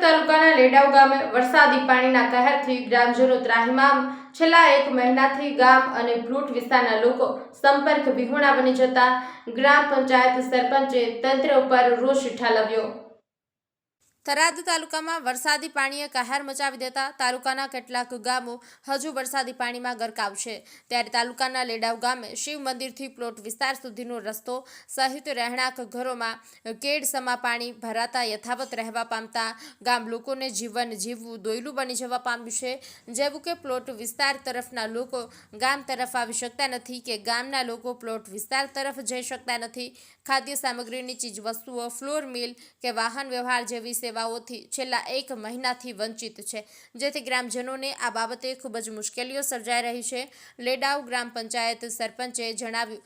તાલુકાના લેડાવ ગામે વરસાદી પાણીના કહેરથી ગ્રામજનો ત્રાહિમામ છેલ્લા એક મહિનાથી ગામ અને પ્લુટ વિસ્તારના લોકો સંપર્ક વિહોણા બની જતા ગ્રામ પંચાયત સરપંચે તંત્ર ઉપર રોષ ઠાલવ્યો. થરાદ તાલુકામાં વરસાદી પાણીએ કહાર મચાવી દેતા તાલુકાના કેટલાક ગામો હજુ વરસાદી પાણીમાં ગરકાવ છે ત્યારે તાલુકાના લેડાવ ગામે શિવ મંદિરથી પ્લોટ વિસ્તાર સુધીનો રસ્તો સહિત રહેણાંક ઘરોમાં કેડસમા પાણી ભરાતા યથાવત રહેવા પામતા ગામ લોકોને જીવન જીવવું દોયલું બની જવા પામ્યું છે. જેવું કે પ્લોટ વિસ્તાર તરફના લોકો ગામ તરફ આવી શકતા નથી કે ગામના લોકો પ્લોટ વિસ્તાર તરફ જઈ શકતા નથી. ખાદ્ય સામગ્રીની ચીજવસ્તુઓ, ફ્લોર મિલ કે વાહન વ્યવહાર જેવી સેવાઓથી છેલ્લા એક મહિનાથી વંચિત છે. જેથી ગ્રામજનોને આ બાબતે ખૂબ જ મુશ્કેલીઓ સર્જાઈ રહી છે. લેડાવ ગ્રામ પંચાયત સરપંચે જણાવ્યું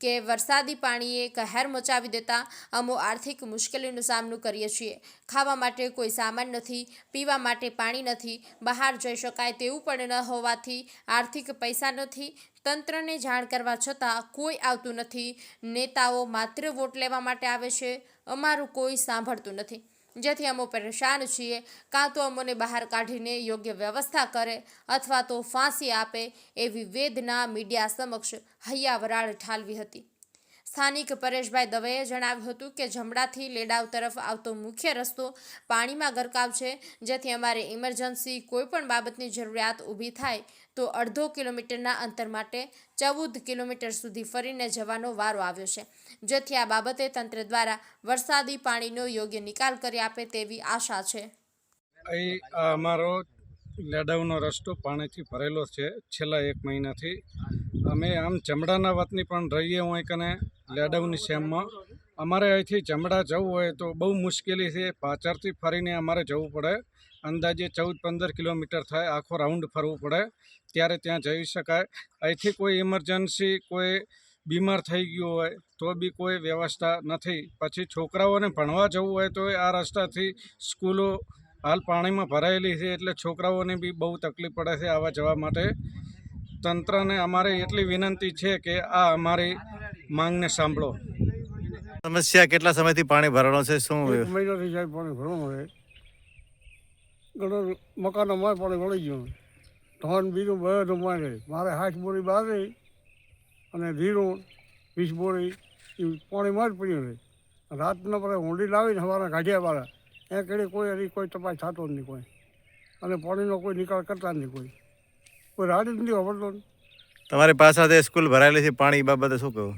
કે વરસાદી પાણીએ કહેર મચાવી દેતા અમો આર્થિક મુશ્કેલીનો સામનો કરીએ છીએ. ખાવા માટે કોઈ સામાન નથી, પીવા માટે પાણી નથી, બહાર જઈ શકાય તેવું પણ ન હોવાથી આર્થિક પૈસા નથી. તંત્રને જાણ કરવા છતાં કોઈ આવતું નથી. નેતાઓ માત્ર વોટ લેવા માટે આવે છે, અમારું કોઈ સાંભળતું નથી. જેથી અમે પરેશાન છીએ. કાં તો અમોને બહાર કાઢીને યોગ્ય વ્યવસ્થા કરે અથવા તો ફાંસી આપે એવી વેદના મીડિયા સમક્ષ હૈયાવરાળ ઠાલવી હતી. સ્થાનિક પરેશભાઈ દવેએ જણાવ્યું હતું કે જમડાથી લેડાવ તરફ આવતો મુખ્ય રસ્તો પાણીમાં ગરકાવ છે. જેથી અમારે ઇમરજન્સી કોઈપણ બાબતની જરૂરિયાત ઊભી થાય તો અડધો કિલોમીટરના અંતર માટે ચૌદ કિલોમીટર સુધી ફરીને જવાનો વારો આવ્યો છે. જેથી આ બાબતે તંત્ર દ્વારા વરસાદી પાણીનો યોગ્ય નિકાલ કરી આપે તેવી આશા છે. અહીં અમારો લેડાઉનો રસ્તો પાણીથી ભરેલો છે છેલ્લા એક મહિનાથી. અમે આમ ચમડાના વતની પણ રહીએ હોય કને લેડાઉની સેમમાં. અમારે અહીંથી ચમડા જવું હોય તો બહુ મુશ્કેલી છે. પાછળથી ફરીને અમારે જવું પડે. અંદાજે ચૌદ પંદર કિલોમીટર થાય આખો રાઉન્ડ ફરવું પડે. ત્યારે ત્યાં જઈ શકાય. અહીંથી કોઈ ઇમરજન્સી, કોઈ બીમાર થઈ ગયું હોય તો બી કોઈ વ્યવસ્થા નથી. પછી છોકરાઓને ભણવા જવું હોય તો આ રસ્તાથી સ્કૂલો હાલ પાણીમાં ભરાયેલી છે એટલે છોકરાઓને બી બહુ તકલીફ પડે છે આવવા જવા માટે. તંત્રને અમારે એટલી વિનંતી છે કે આ અમારી માંગને સાંભળો. સમસ્યા કેટલા સમયથી પાણી ભરાણો છે? શું સાહેબ પાણી ભરવાનું હોય. ઘણો મકાનો માર પાણી ભરાઈ ગયું ધન બીજું બધું મારે. મારે હાથ બોરી બહાર અને ધીરું વીસ બોરી એ પાણીમાં જ પડ્યું રહે રાતના પડે ઊંડી લાવીને સવારના કાઢિયાવાળા એ કડે કોઈ અરી કોઈ તપાસ થતો જ નહીં કોઈ. અને પાણીનો કોઈ નિકાલ કરતા જ નહીં કોઈ. કોઈ રાડ જ નથી વાપરતો. તમારી પાસે સ્કૂલ ભરાયેલી છે? પાણી એ બાબતે શું કહું?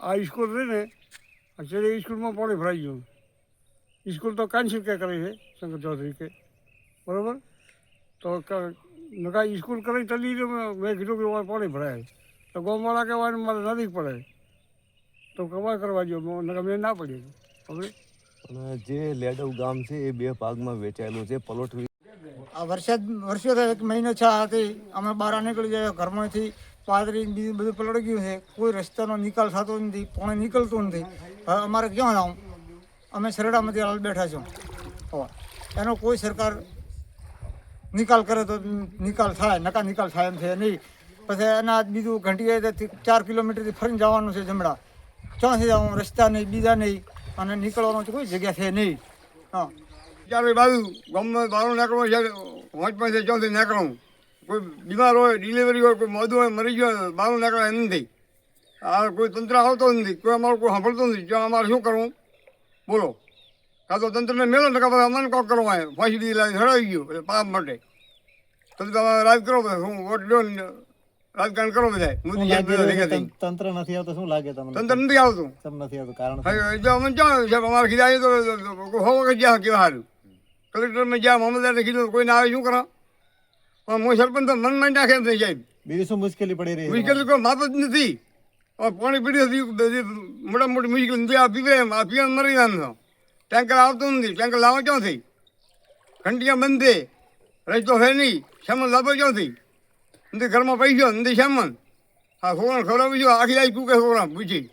આ સ્કૂલ રહી ને અત્યારે સ્કૂલમાં પાણી ભરાઈ ગયું. સ્કૂલ તો કેન્સલ કે કરે છે શંકર ચૌધરી કે. બરાબર? તો નકા સ્કૂલ કરી ચલી તો મેં કીધું કે પાણી ભરાય. તો ગોમવાળા કહેવાય મારે નદી પડે. તો કવાય કરવા જો નકા મેં ના પડી. હવે? અને જે લેડવ ગામ છે એ બે ભાગમાં વેચાયેલું છે પલોટ આ વરસાદ વરસ્યો એક મહિનો છે હતી અમે બહાર નીકળી ગયા ઘરમાંથી. પાદરી બીજું બધું પલળી ગયું છે. કોઈ રસ્તાનો નિકાલ થતો નથી, પાણી નીકળતું નથી. હવે અમારે ક્યાં જાઉં? અમે શરડામાંથી હાલ બેઠા છો. એનો કોઈ સરકાર નિકાલ કરે તો નિકાલ થાય, નકા નિકાલ થાય એમ છે નહીં. પછી એના બીજું ઘંટીએ ચાર કિલોમીટરથી ફરીને જવાનું છે જમડા ક્યાંથી જવાનું રસ્તા નહીં, બીજા નહીં. અને નીકળવાનો કોઈ જગ્યા છે નહીં. હા. ચાર બાજુ ગમે બહાર નીકળવું છે હોજ પાસે ચોથી નીકળવું કોઈ બીમાર હોય ડિલિવરી હોય કોઈ મોદું હોય મરી ગયો હોય, બહાર નીકળે એમ નથી આ કોઈ તંત્ર આવતો નથી કોઈ અમારું કોઈ સાંભળતો નથી જો અમારે શું કરવું બોલો કાં તો તંત્રને મેળો ને કાં અમને કોક કરવા હોય ફાંસી દીધી લાવી હડાવી ગયું એટલે પાપ માટે તમે તમારે રાજ કરો બધા હું વોટ લો રાજકારણ કરો બધા તંત્ર નથી આવતું શું લાગે તમને તંત્ર નથી આવતું કેમ નથી આવતું કારણ જો અમે જાણ સાહેબ અમારે કીધા તો હો વખત જ્યાં કેવા સારું કલેક્ટરમાં જ્યાં મામલદારને કીધું તો કોઈને આવે શું કરો પણ હું સરપંચ મનમાં નાખે એમ થઈ સાહેબ બીજી શું મુશ્કેલી પડી રહી મુશ્કેલ કોઈ માપ જ નથી. પાણી પીડી હતી મોટા મોટી મુશ્કેલ નથી આ પીવે આ પીવાનું મરી નામ ટેન્કર આવતું નથી ટેન્કર લાવો ક્યાંથી ઘંટિયા બંધ. છે રસ્તો છે નહીં સામાન લાવો ક્યાંથી નથી ઘરમાં પૈસો નથી સામાન. હા છોકરાને ખવડાવી આખી આખી કૂકે છોકરા પૂછી.